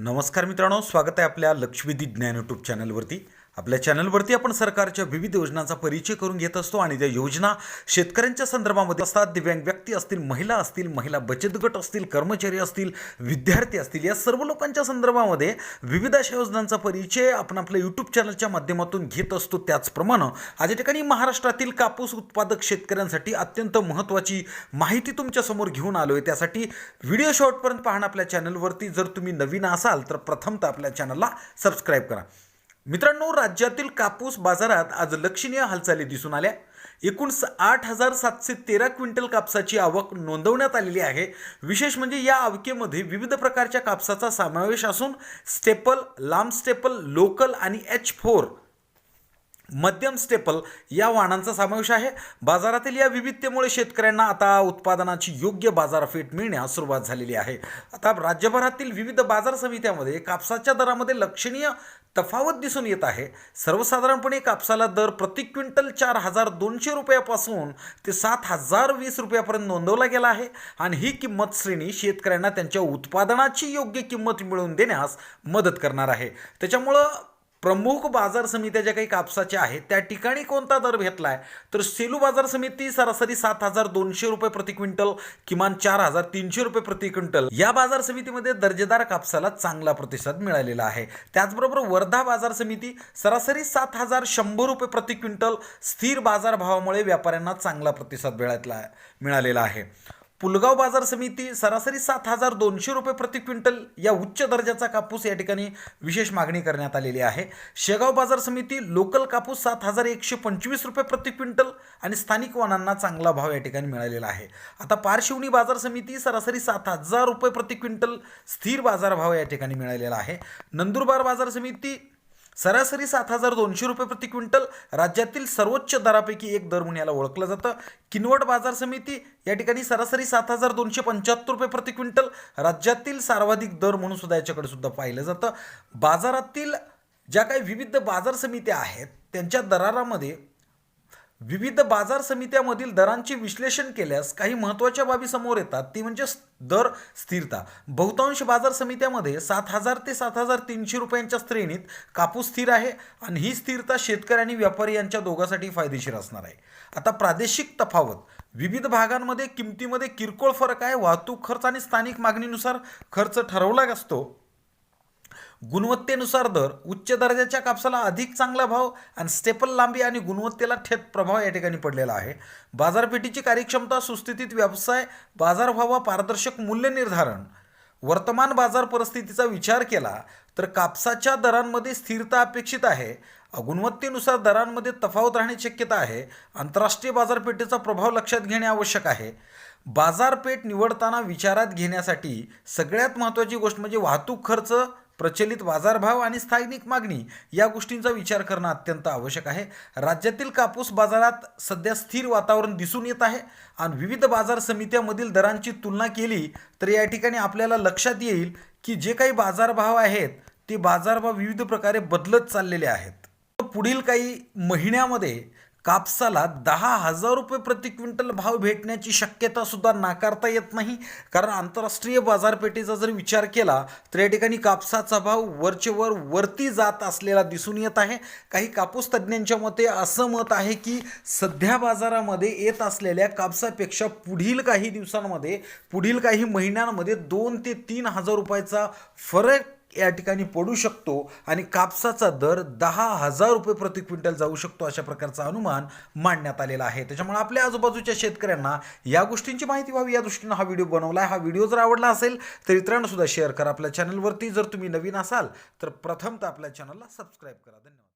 नमस्कार मित्रांनो स्वागत आहे आपल्या लक्ष्मीदी ज्ञान यूट्यूब चॅनलवरती. आपल्या चॅनलवरती आपण सरकारच्या विविध योजनांचा परिचय करून घेत असतो आणि त्या योजना शेतकऱ्यांच्या संदर्भामध्ये असतात. दिव्यांग व्यक्ती असतील महिला असतील महिला बचत गट असतील कर्मचारी असतील विद्यार्थी असतील या सर्व लोकांच्या संदर्भामध्ये विविध अशा योजनांचा परिचय आपण आपल्या यूट्यूब चॅनलच्या माध्यमातून घेत असतो. त्याचप्रमाणे आज या ठिकाणी महाराष्ट्रातील कापूस उत्पादक शेतकऱ्यांसाठी अत्यंत महत्त्वाची माहिती तुमच्यासमोर घेऊन आलो आहे त्यासाठी व्हिडिओ शॉर्टपर्यंत पाहणं आपल्या चॅनलवरती. जर तुम्ही नवीन असाल तर प्रथमतः आपल्या चॅनलला सबस्क्राईब करा. मित्रांनो राज्यातील कापूस बाजारात आज लक्षणीय हालचाली दिसून आल्या. एकूण स- आठ हजार सातशे तेरा क्विंटल कापसाची आवक नोंदवण्यात आलेली आहे. विशेष म्हणजे या आवकेमध्ये विविध प्रकारच्या कापसाचा समावेश असून स्टेपल लांब स्टेपल लोकल आणि एच फोर मध्यम स्टेपल या वाहनांचा समावेश आहे. बाजारातील या विविधतेमुळे शेतकऱ्यांना आता उत्पादनाची योग्य बाजारपेठ मिळण्यास सुरुवात झालेली आहे. आता राज्यभरातील विविध बाजार समित्यामध्ये कापसाच्या दरामध्ये लक्षणीय तफावत दिसून येत आहे. सर्वसाधारणपणे कापसाला दर प्रति क्विंटल चार हजार दोनशे रुपयापासून ते सात हजार वीस रुपयापर्यंत नोंदवला गेला आहे आणि ही किंमत श्रेणी शेतकऱ्यांना त्यांच्या उत्पादनाची योग्य किंमत मिळवून देण्यास मदत करणार आहे. त्याच्यामुळं प्रमुख बाजार समित्या ज्या काही कापसाच्या आहेत त्या ठिकाणी कोणता दर घेतला आहे तर सेलू बाजार समिती सरासरी सात हजार दोनशे रुपये प्रति क्विंटल किमान चार हजार तीनशे रुपये प्रति क्विंटल. या बाजार समितीमध्ये दर्जेदार कापसाला चांगला प्रतिसाद मिळालेला आहे. त्याचबरोबर वर्धा बाजार समिती सरासरी सात हजार शंभर रुपये प्रति क्विंटल स्थिर बाजारभावामुळे व्यापाऱ्यांना चांगला प्रतिसाद मिळाला मिळालेला आहे. पुलगाव बाजार समिती सरासरी सात हजार दोनशे रुपये प्रति क्विंटल या उच्च दर्जाचा कापूस या ठिकाणी विशेष मागणी करण्यात आलेली आहे. शेगाव बाजार समिती लोकल कापूस सात हजार एकशे पंचवीस रुपये प्रति क्विंटल आणि स्थानिक वाहनांना चांगला भाव या ठिकाणी मिळालेला आहे. आता पारशिवनी बाजार समिती सरासरी सात हजार रुपये प्रति क्विंटल स्थिर बाजारभाव या ठिकाणी मिळालेला आहे. नंदुरबार बाजार समिती सरासरी सात हजार दोनशे रुपये प्रति क्विंटल. राज्यातील सर्वोच्च दरापैकी एक दर म्हणून याला ओळखलं जातं. किनवट बाजार समिती या ठिकाणी सरासरी सात हजार दोनशे पंच्याहत्तर रुपये प्रति क्विंटल. राज्यातील सर्वाधिक दर म्हणून सुद्धा याच्याकडे सुद्धा पाहिलं जातं. बाजारातील ज्या काही विविध बाजार समित्या आहेत त्यांच्या दरारामध्ये विविध बाजार समित्यामधील दरांचे विश्लेषण केल्यास काही महत्त्वाच्या बाबी समोर येतात. ती म्हणजे दर स्थिरता. बहुतांश बाजार समित्यामध्ये सात हजार ते सात हजार तीनशे रुपयांच्या श्रेणीत कापूस स्थिर आहे आणि ही स्थिरता शेतकरी आणि व्यापारी यांच्या दोघांसाठी फायदेशीर असणार आहे. आता प्रादेशिक तफावत. विविध भागांमध्ये किमतीमध्ये किरकोळ फरक आहे. वाहतूक खर्च आणि स्थानिक मागणीनुसार खर्च ठरवला असतो. गुणवत्तेनुसार दर उच्च दर्जाच्या कापसाला अधिक चांगला भाव आणि स्टेपल लांबी आणि गुणवत्तेला थेट प्रभाव या ठिकाणी पडलेला आहे. बाजारपेठेची कार्यक्षमता सुस्थितीत व्यवसाय बाजारभाव पारदर्शक मूल्य निर्धारण. वर्तमान बाजार परिस्थितीचा विचार केला तर कापसाच्या दरांमध्ये स्थिरता अपेक्षित आहे. गुणवत्तेनुसार दरांमध्ये तफावत राहण्याची शक्यता आहे. आंतरराष्ट्रीय बाजारपेठेचा प्रभाव लक्षात घेणे आवश्यक आहे. बाजारपेठ निवडताना विचारात घेण्यासाठी सगळ्यात महत्त्वाची गोष्ट म्हणजे वाहतूक खर्च प्रचलित बाजारभाव आणि स्थानिक मागणी या गोष्टींचा विचार करणं अत्यंत आवश्यक आहे. राज्यातील कापूस बाजारात सध्या स्थिर वातावरण दिसून येत आहे आणि विविध बाजार समित्यामधील दरांची तुलना केली तर या ठिकाणी आपल्याला लक्षात येईल की जे काही बाजारभाव आहेत ते बाजारभाव विविध प्रकारे बदलत चाललेले आहेत. पुढील काही महिन्यामध्ये कापसाला दहा हजार रुपये प्रति क्विंटल भाव भेटण्याची शक्यता सुद्धा नाकारता येत नाही. कारण आंतरराष्ट्रीय बाजारपेठेचा जर विचार केला तर या ठिकाणी कापसाचा भाव वरचेवर वरती जात असलेला दिसून येत आहे. काही कापूस तज्ज्ञांच्या मते असं मत आहे की सध्या बाजारामध्ये येत असलेल्या कापसापेक्षा पुढील काही दिवसांमध्ये पुढील काही महिन्यांमध्ये दोन ते तीन हजार रुपयाचा फरक या ठिकाणी पडू शकतो आणि कापसाचा दर दहा हजार रुपये प्रति क्विंटल जाऊ शकतो अशा प्रकारचा अनुमान मांडण्यात आलेला आहे. त्याच्यामुळे आपल्या आजूबाजूच्या शेतकऱ्यांना या गोष्टींची माहिती व्हावी. या दृष्टीनं हा व्हिडिओ बनवला आहे हा व्हिडिओ जर आवडला असेल तर इतरांना सुद्धा शेअर करा. आपल्या चॅनलवरती जर तुम्ही नवीन असाल तर प्रथमतः आपल्या चॅनलला सबस्क्राईब करा. धन्यवाद.